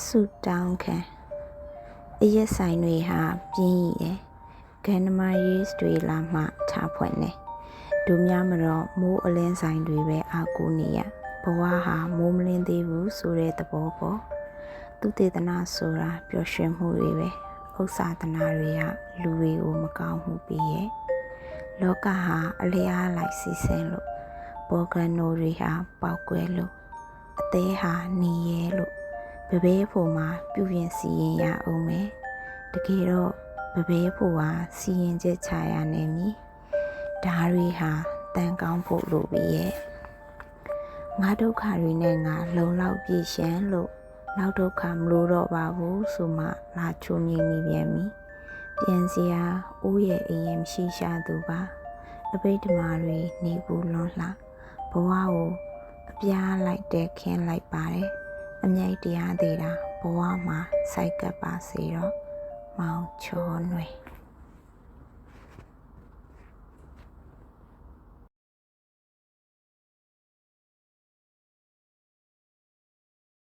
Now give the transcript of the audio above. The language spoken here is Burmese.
ဆူတောင်းခံအရက်ဆိုင်တွေဟာပြင်းရည်တယ်ဂန္ဓမာရေးစ်တွေလာမှထားဖွင့်နေဒူများမတော့မိုးအလင်းဆိုင်တွေပဲအာကိုနေရဘဝဟာမိုးမလင်းသေးဘူးဆိုတဲ့သဘောပေါ့သူတေသနာဆိုတာပျော်ရွှင်မှုတွေပဲဥစ္စာတနာတွေကလူတွေကိုမကောင်းမှုပြီးရဲ့လောကဟာအလျားလိုက်စီးဆင်းလို့ဘောဂန်နိုတွေဟာပေါက်ကွဲလို့အသေးဟာနေရဲလို့ ဘဘဲဖို့မှာပြုပြင်စီရင်ရအောင်မယ်တကယ်တော့ဘဘဲဖို့ဟာစီရင်ချက်ချရနိုင်မည်ဒါတွေဟာတန်ကောင်းဖို့လိုပြီရဲ့ငါဒုက္ခတွေနဲ့ငါလုံလောက်ပြည့်ရှမ်းလို့နောက်ဒုက္ခမလို့တော့ပါဘူးဆိုမှလာချုံငိမ့်မိပြန်ပြီပြန်စရာဦးရဲ့အိမ်ရင်ရှိရှာသူပါအဘိဓမ္မာတွေနေဘူးလွန်လှဘဝကိုအပြားလိုက်တဲ့ခင်းလိုက်ပါတယ် အမြိုက်တရားသေးတာဘဝမှာစိုက်ကပ်ပါစေတော့မောင်ချောနွယ်